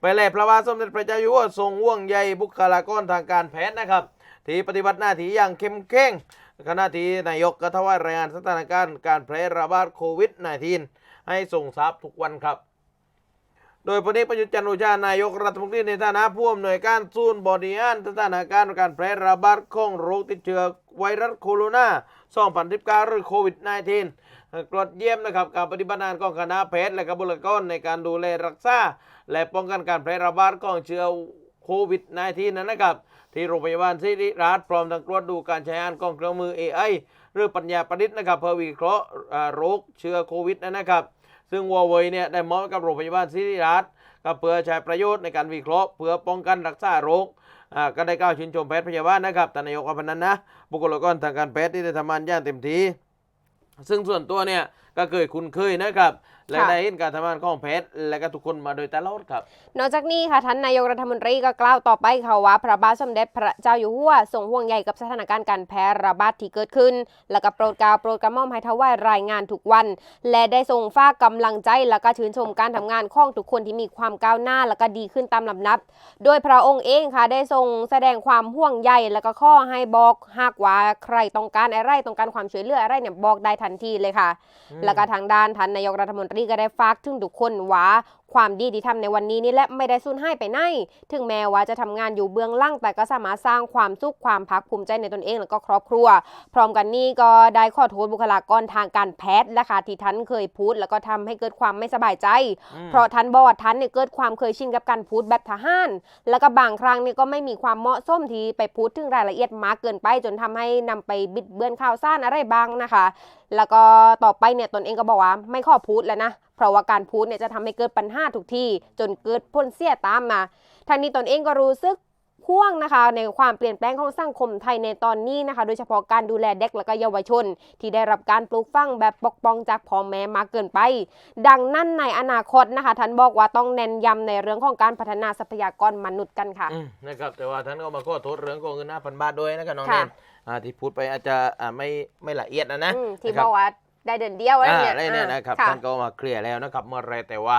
ไปแลพระบาทสมเด็จพระเจ้าอยู่หัวทรงห่วงใยบุคลากรทางการแพทย์นะครับ ที่ปฏิบัติหน้าที่อย่างเข้มแข็งขณะที่นายกก็ทวารายงานสถานการณ์การแพร่ระบาดโควิด -19 ให้ส่งทราบทุกวันครับ โดยพลเอกประยุทธ์จันทร์โอชานายกรัฐมนตรีในฐานะผู้อำนวยการศูนย์บริหารสถานการณ์การแพร่ระบาดของโรคติดเชื้อไวรัสโคโรนา 2019 หรือโควิด -19 กรดเยี่ยมนะครับการปฏิบัติงานของคณะแพทย์และกบุคลากรในการดูแลรักษาและป้องกันการแพร่ระบาดของเชื้อโควิด -19 นั้นนะครับ ที่โรงพยาบาลศิริราชพร้อมทั้งตรวจดูการใช้งานของเครื่องมือ AI หรือปัญญาประดิษฐ์นะครับเพื่อวิเคราะห์โรคเชื้อโควิดนั้นนะครับ ซึ่งวอเวยเนี่ยได้มอบกับโรงพยาบาลศิริราชก็เพื่อใช้ประโยชน์ในการวิเคราะห์เพื่อป้องกันรักษาโรคก็ได้กล่าวชื่นชมแพทย์พยาบาลนะครับท่นนายกอภันนั้นนะบุคลากรทางการแพทย์ที่ได้ทำงานอย่างเต็มที่ ซึ่งส่วนตัวเนี่ยก็เคยคุ้นเคยนะครับ และค่ะได้เห็นการทำงานของแพทย์และก็ทุกคนมาโดยตลอดครับ นอกจากนี้ค่ะท่านนายกรัฐมนตรีก็กล่าวต่อไปค่ะว่าพระบาทสมเด็จพระเจ้าอยู่หัวทรงห่วงใยกับสถานการณ์การแพร่ระบาดที่เกิดขึ้น แล้วก็โปรดเกล้าโปรดกระหม่อมให้ถวายรายงานทุกวัน และได้ทรงฝากกำลังใจแล้วก็ชื่นชมการทำงานของทุกคนที่มีความก้าวหน้าแล้วก็ดีขึ้นตามลำดับ โดยพระองค์เองค่ะได้ทรงแสดงความห่วงใยแล้วก็ข้อให้บอกหากว่าใครต้องการอะไรต้องการความช่วยเหลืออะไรเนี่ยบอกได้ทันทีเลยค่ะแล้วก็ทางด้านท่านนายกรัฐมนตรีก็ได้ฝากถึงทุกคนว่า ความดีที่ทำในวันนี้นี่แหละไม่ได้สูญหายไปไหนถึงแม้ว่าจะทำงานอยู่เบื้องหล่างแต่ก็สามารถสร้างความสุขความภาคภูมิใจในตนเองแล้วก็ครอบครัว พร้อมกันนี้ก็ได้ขอโทษบุคลากรทางการแพทย์และค่ะที่ท่านเคยพูด แล้วก็ทำให้เกิดความไม่สบายใจอืมเพราะท่านบอกว่าท่านเนี่ยเกิดความเคยชินกับการพูดแบบทหารแล้วก็บางครั้งเนี่ยก็ไม่มีความเหมาะสมที่ไปพูดถึงรายละเอียดมากเกินไป จนทำให้นำไปบิดเบือนข่าวสารอะไรบ้างนะคะ แล้วก็ต่อไปเนี่ยตนเองก็บอกว่าไม่ขอพูดแล้วนะ เพราะว่าการพูดเนี่ยจะทำให้เกิดปัญหาทุกที่จนเกิดผลเสียตามมาทางนี้ตนเองก็รู้สึกห่วงนะคะในความเปลี่ยนแปลงของสังคมไทยในตอนนี้นะคะ โดยเฉพาะการดูแลเด็กและก็เยาวชน ที่ได้รับการปลูกฝังแบบปกป้องจากพ่อแม่มากเกินไป ดังนั้นในอนาคตนะคะท่านบอกว่าต้องเน้นย้ำในเรื่องของการพัฒนาทรัพยากรมนุษย์กันค่ะอืมนะครับแต่ว่าท่านก็มาขอโทษเรื่องของเงินห้าพันบาทด้วยนะครับน้องค่ะเนนอ่าที่พูดไปอาจจะอ่าไม่ไม่ละเอียดนะนะอืมที่นะคบรัอกว่า ได้เดือนเดียวอะไรอ่าเนี่ยอะไรเนี่ยนะครับอ่าท่านก็มาเคลียร์แล้วนะครับเมื่อไรแต่ว่า